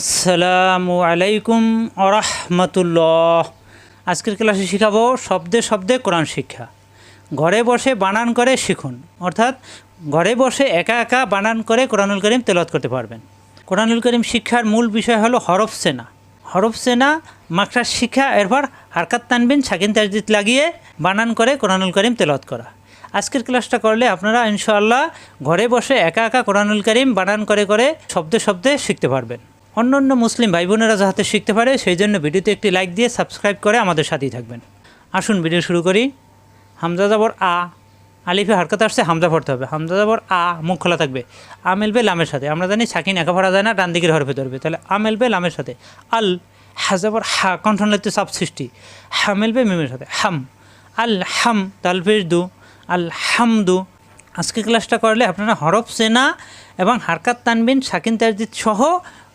আসসালামু আলাইকুম আরহামতুল্লাহ আজকের ক্লাসে শেখাবো শব্দে শব্দে কোরআন শিক্ষা। ঘরে বসে বানান করে শিখুন। অর্থাৎ ঘরে বসে একা একা বানান করে কোরআনুল করিম তেলত করতে পারবেন। কোরআনুল করিম শিক্ষার মূল বিষয় হলো হরফ সেনা। হরফ সেনা মাকড়ার শিক্ষা, এরপর হারকাত তানবিন, সাকিন তাজদিদ লাগিয়ে বানান করে কোরআনুল করিম তেলত করা। আজকের ক্লাসটা করলে আপনারা ইনশাআল্লাহ ঘরে বসে একা একা কোরআনুল করিম বানান করে করে শব্দে শব্দে শিখতে পারবেন। অন্য অন্য মুসলিম ভাই বোনেরা যাতে শিখতে পারে সেই জন্য ভিডিওতে একটি লাইক দিয়ে সাবস্ক্রাইব করে আমাদের সাথেই থাকবেন। আসুন ভিডিও শুরু করি। হামজা যাবর আ, আলিফে হারকাত আসছে, হামজা পড়তে হবে। হামজা যাবর আ, মুখ খোলা থাকবে। আ মেলবে লামের সাথে। আমরা জানি সাকিন একা ভরা যায় না, ডান দিকের হরফে ধরবে। তাহলে আ মেলবে লামের সাথে। আল হাজাবর হা, কণ্ঠনলিতে সাব সৃষ্টি। হা মেলবে মিমের সাথে। হাম, আল হাম তালফির দু, আল হামদু আজকে ক্লাসটা করলে আপনারা হরফ সেনা এবং হারকাত তানবিন, সাকিন তাজদিদ সহ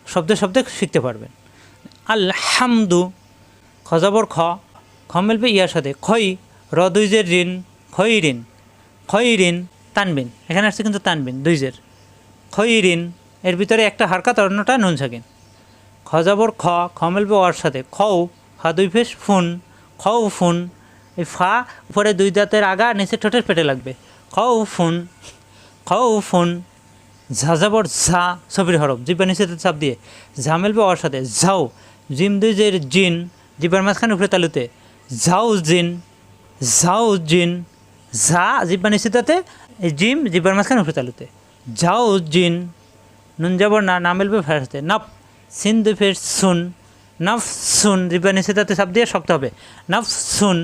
শব্দে শব্দে শিখতে পারবেন। আল হামদু খজাবর খ খ মেলবে ইয়ার সাথে। খই র দুইজের ঋণ, খই ঋণ খই ঋণ, তানবিন। এখানে আসছে কিন্তু তানবিন, দুইজের। খই ঋণ, এর ভিতরে একটা হারকাত অন্যটা নুন সাকিন। খজাবর খ খ মেলবে ওয়ার সাথে। খও ফা দুই ফেস ফুন খও ফুন, এই ফা উপরে দুই দাঁতের আগা, নিচে ঠোঁটের পেটে লাগবে। খও ফুন খও ফুন ঝাঝাবর ঝা ছবির হরফ, জিব্বা নিচে চাপ দিয়ে। ঝা মেলবে ওর সাথে ঝাও জিম দুই যে জিন, জিব্বার মাঝখানে উপরে তালুতে। ঝাও জিন ঝাও জিন, ঝা জিব্বা নিচেতাতে জিম জিব্বার মাঝখানে উপরে তালুতে। ঝাও জিন, নুন যাবর না না মেলবে ফের সাথে। নাপ সিন দুই ফের সুন, নাফ সুন জিব্বা নিচেতাতে চাপ দিয়ে শক্ত হবে। নাফ সুন,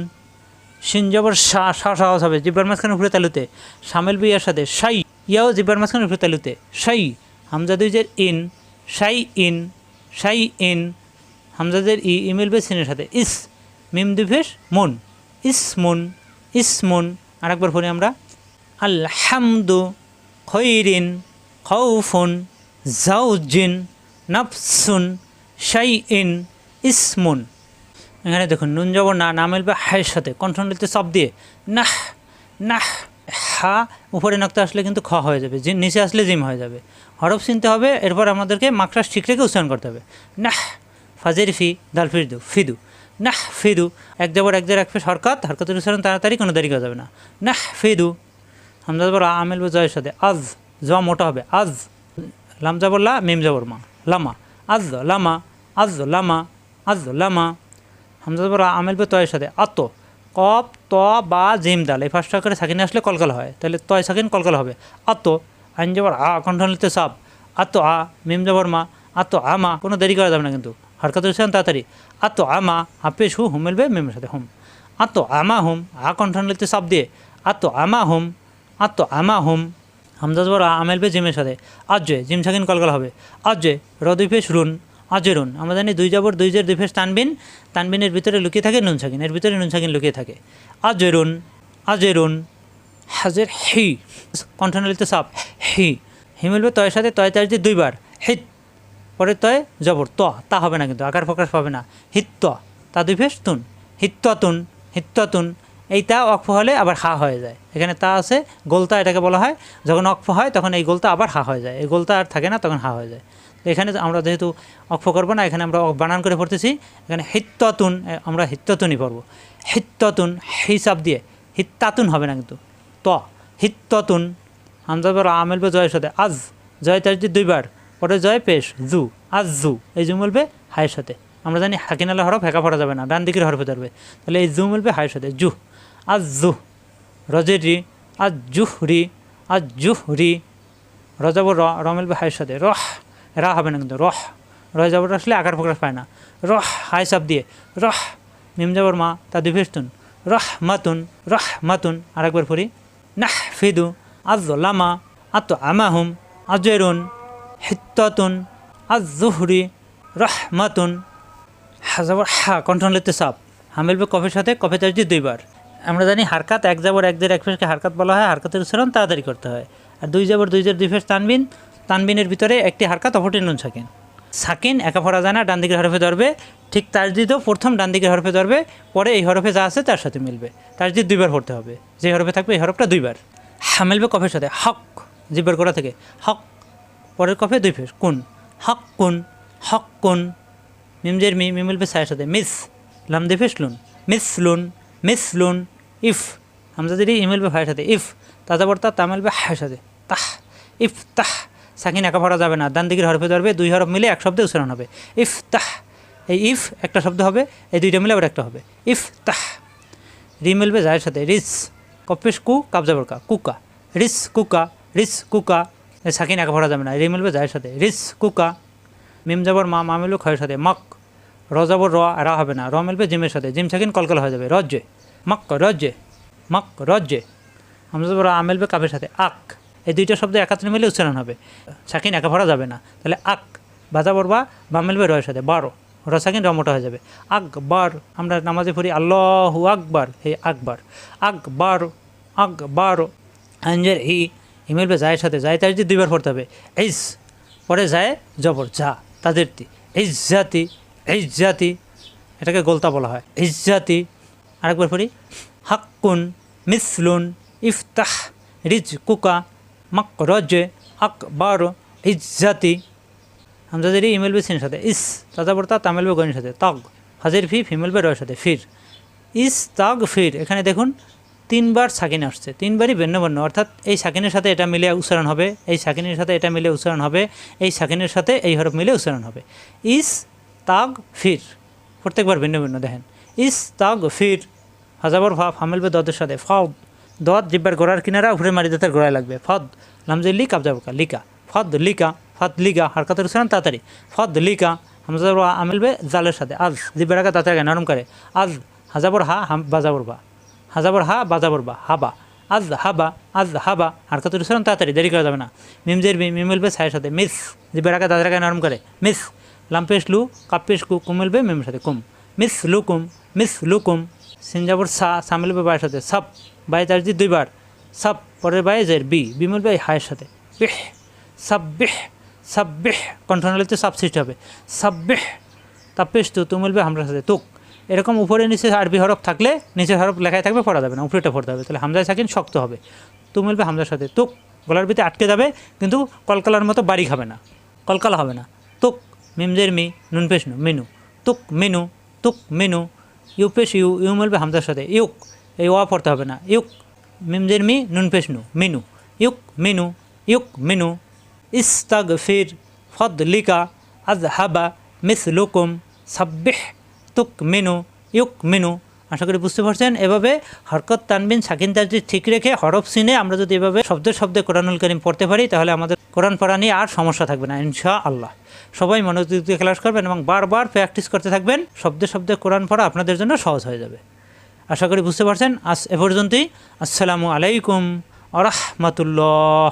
সিন জবর সা সা সাহস হবে, জিব্বার মাঝখানে উপরে তালুতে। সামেল বিয়ার সাথে, সাই। ইয়াও জিব্বার মাঝখানে তালুতে সাই, হামজাদুই যে ইন, সাই ইন সাই ইন, হামজাদের ই, ইমেল বে সিনের সাথে, ইস, মিম দিভেশ মুন, ইস মুন ইস মুন আর একবার পড়ি আমরা, আলহামদু খৈরিন খৌফুন জাউজিন, নাফসুন, সাই ইন, ইস ইসমুন এখানে দেখুন, নুন জবর না না মেলবে হায়ের সাথে, কণ্ঠনলিতে সব দিয়ে, নাহ নাহ হা উপরে নক্তা আসলে কিন্তু খ হয়ে যাবে জিন নিচে আসলে জিম হয়ে যাবে। হরফ চিনতে হবে, এরপর আমাদেরকে মাকড়াস ঠিক রেখে উচ্চারণ করতে হবে। নাহ, ফাজের ফি, দাল ফিরদু, ফিদু। নাহ, ফিদু, এক জবর এক জের এক ফেস হরকত, হরকতের উচ্চারণ তাড়াতাড়ি, কোনো দেরি করা যাবে না। নাহ, ফিদু। হামজা জবর আ মেলবে জয়ের সাথে, আজ, জ, মোটা হবে, আজ। লাম জবর লা, মিম জবর মা, লামা, আজ লামা আজ লামা আজ, লামা। হামজা জবর আ মেলবে তয়ের সাথে, আত। কপ ত, বা, জিম দাল এই ফার্স্ট করে সাকিনে আসলে কলকাল হয়। তাহলে তয় সাকিন কলকাল হবে। আত আইন জবর আ কণ্ঠনিতে সাপ আত আ, মিম জবর মা। আত আমা কোনো দেরি করা যাবে না কিন্তু। হরকত উচ্চারণ তাড়াতাড়ি। আত আমা হাফেশ হু, হুম মিলবে মিমের সাথে হুম। আত আমা হুম, আ কণ্ঠনিতে সাপ দিয়ে। আত আমা হুম আত আমা হুম, হামজা জবর আ মেলবে জিমের সাথে। আজয় জিম সাকিন কলকাল হবে। আজয় র দুই ফেস রুন আজেরুন আমরা জানি দুই জবর, দুই জের, দুই ফেস তানবিন। তানবিনের ভিতরে লুকিয়ে থাকে নুন এর ভিতরে নুন সাকিন লুকিয়ে থাকে। আজেরুন আজেরুন। হাজের হি। কণ্ঠনালিতে সাপ হি। হি মিলবে তয়ের সাথে, তয় তার যে দুইবার। হিত। পরে তয় জবর, ত। তা হবে না কিন্তু, আকার প্রকাশ পাবে না। হিত্ত তা। দুই ফেস তুন। হিত্ততুন হিত্ততুন এই তা অক্ফ হলে আবার হা হয়ে যায়। এখানে তা আছে গোলতা এটাকে বলা হয়। যখন অক্ফ হয়, তখন এই গোলতা আবার হা হয়ে যায়। এই গোলতা আর থাকে না, তখন হা হয়ে যায়। এখানে আমরা যেহেতু অক্ষ করব না, এখানে আমরা বানান করে পড়তেছি। এখানে হিত্ততুন আমরা হিত্ততুনই পড়ব। হিত্ততুন, হিসাব দিয়ে, হিত্তাতুন হবে না কিন্তু। ত, হিত্ততুন, হামজা বড় আমেল বে জয়ের সাথে, আজ, জয় তার দুইবার, পরে জয় পেশ, জু, আজ জু, এই জু বলবে হায়ের সাথে। আমরা জানি হাকিনালা হরফ হেঁকা পড়া যাবে না, ডান দিকের হরফে ধরবে। তাহলে এই জু মিলবে হায়ের সাথে জু আজ জু রজের রি, আজ জুহ রি, আজ জুহ রি রজাবর র মিলবে হায়ের সাথে, রহ। রা হবে না কিন্তু, রহ। রহ যাবর আসলে আকার প্রকাশ পায় না। রহ, হাই সাপ দিয়ে, রহ, মিম যাবর মা, তা দুই ফেস্তুন রহ মাতুন রহ মাতুন, আরেকবার পড়ি। নাহ ফিদু আজ লামা আত আমাহুম আজেরুন হিত্তাতুন আজ জুহরি রহমাতুন হাজাবর হা, কণ্ঠন লিখতে সাপ হামিলবে কফের সাথে কফে চার্জি দুইবার। আমরা জানি হারকাত, এক যাবর এক দের এক ফেসকে হারকাত বলা হয়, হারকাতের উচ্চারণ তাড়াতাড়ি করতে হয়। আর দুই যাবর দুই জের দুই ফেস তানবিন তানবিনের ভিতরে একটি হারকাত অপরটি নুন সাকিন সাকিন একা ফরা যায় না, ডান দিকের হরফে ধরবে। ঠিক তাজদিদও প্রথম ডান দিকের হরফে ধরবে, পরে এই হরফে যা আছে তার সাথে মিলবে। তাজদিদ দুইবার পড়তে হবে। যে হরফে থাকবে এই হরফটা দুইবার। হা মিলবে কফের সাথে, হক, জিব্বার করা থেকে, হক, পরের কফে দুই ফের, কুন, হক, কুন হকুন মিমজের মি, মিমিল মিলবে সায়ের সাথে, মিস, লাম দে ফেসলুন মিসলুন মিসলুন ইফ হামজা যদি ইমেল বে ভাইয়ের সাথে, ইফ, তাজা বর্তা তামেল বে হায়ের সাথে, তাহ, ইফ, তাহ সাকিন একা পড়া যাবে না। ডান দিকের হরফে ধরবে, দুই হরফ মিলে এক শব্দে উচ্চারণ হবে। ইফ তাহ, এই ইফ একটা শব্দ হবে, এই দুইটা মিলে আবার একটা হবে। ইফ তাহ। রি মিলবে জায়ের সাথে। রিস কপিস কু কাবজা কা, কুকা। রিস কুকা রিস, কুকা। সাকিন একা পড়া যাবে না। রি মিলবে জায়ের সাথে। রিস, কুকা। মিম যাবর মা মা মিলবে খয়ের সাথে। মক। র যাবর র, রা হবে না। র মিলবে জিমের সাথে। জিম সাকিন কলকল হয়ে যাবে। রজ্জে। মক রজ্জে। মক, রজ্জে। হামজা যাবর আ মিলবে কাপের সাথে। আক। এই দুইটা শব্দ একাত্রে মিলে উচ্চারণ হবে। সাকিন একা ভরা যাবে না। তাহলে আক, বাজা বরবা বা মিলবে রয়ের সাথে। বারো র সাকিন র মোটা হয়ে যাবে। আকবার, আমরা নামাজে পড়ি আল্লাহু আকবার, হে আকবার। আকবার আকবার আঞ্জের হি হি মিলবে জায়ের সাথে। যায় তার দুইবার পড়তে হবে। এইস পরে যায় জবর, যা তাদের তি ইজ্জাতি ইজ্জাতি, এটাকে গোলতা বলা হয়। ইজ্জাতি, আরেকবার পড়ি। হাক্কুন, মিসলুন, ইফতাহ রিজ কুকা মক রজে আকবর ইজ্জাতি। হামজাদের ইমেল বে সিনের সাথে, ইস তাজা বর্তা তামিল বে গণের সাথে, তগ, হাজির ফি, ফিমেল বে রয়ের সাথে, ফির। ইস, তাগ, ফির, এখানে দেখুন, তিনবার সাকিন আসছে, তিনবারই ভিন্ন ভিন্ন অর্থাৎ এই সাকিনের সাথে এটা মিলে উচ্চারণ হবে, এই সাকিনের সাথে এটা মিলে উচ্চারণ হবে, এই সাকিনের সাথে এই হরফ মিলে উচ্চারণ হবে। ইস, তাগ, ফির, প্রত্যেকবার ভিন্ন ভিন্ন দেখেন। ইস, তাগ, ফির, হাজাবর ভাব, হামিল বে দদের সাথে, ফদ দদ জিব্বার গোড়ার কিনারা উপরে মারি দাঁতের গোড়ায় লাগবে। ফদ, লামজে লি কাবজাবকা লিকা। ফদ লিকা ফদ, লিকা, হারকাতের উচ্চারণ তাড়াতাড়ি। ফদ, লিকা হামজা আমিল বে, জালের সাথে। আজ, জিব্বার আগে তাড়াতাড়ি নরম করে। আজ, হাজাবর হা, হাম, বাজাবর বা। হাজাবর হা, বাজাবর বা, হাবা। আজ হাবা আজ, হাবা, হারকাতের উচ্চারণ তাড়াতাড়ি, দেরি করা যাবে না। মিমজের বি মিমিল বে, ছায়ের সাথে, মিস। জিব্বার আগে তাড়াতাড়ি নরম করে। মিস। লাম্পেশ লু কাপ্পেশ কু, কুমিল বে, মিমের সাথে কুম। মিস লুকুম মিস লুকুম সিনজাবর সা, সামিল বে, বায়ের সাথে সাপ বাই যে দুইবার সাপ পরের বাই জের বি, বিমল বাই হায়ের সাথে। বিহ সাব্বিহ সাব্বিহ কণ্ঠনালিতে সাব সৃষ্টি হবে। সাব্বিহ তাপ্পেশ তু তুমুলবে হামজার সাথে। তুক, এরকম উপরে নিচে আরবি হরফ থাকলে নিচের হরফ লেখায় থাকবে, পড়া যাবে না, উপরেটা পড়তে হবে। তাহলে হামজায় সাকিন শক্ত হবে। তুমুলবে হামজার সাথে। তুক, গলার ভিতরে আটকে যাবে, কিন্তু কলকালার মতো বাড়ি খাবে না, কলকালা হবে না। তুক মিমজের মি, নুন পেশ নু, মেনু। তুক মেনু তুক, মেনু। ইউ পেশ ইউ ইউ মিলবে হামজার সাথে। ইউক এই ওয়া পড়তে হবে না। ইউক মিমজের মি, নুন পেশ নু মেনু। ইউক মেনু ইউক মেনু। ইস্তাগ ফির ফদ লিকা আজ হাবা মিস লুকুম সাব্বিহ তুক মেনু, ইউক মেনু। আশা করি বুঝতে পারছেন? এভাবে হরকত তানবিন, সাকিন তাজদি ঠিক রেখে হরফ সিনে আমরা যদি এভাবে শব্দে শব্দে কোরআনুল করিম পড়তে পারি, তাহলে আমাদের কোরআন পড়া নিয়ে আর সমস্যা থাকবে না ইনশা আল্লাহ সবাই মনোযোগ দিয়ে ক্লাস করবেন এবং বারবার প্র্যাকটিস করতে থাকবেন। শব্দে শব্দে কোরআন পড়া আপনাদের জন্য সহজ হয়ে যাবে। আশা করি বুঝতে পারছেন। আজ এ পর্যন্তই। আসসালামু আলাইকুম আরহামতুল্লাহ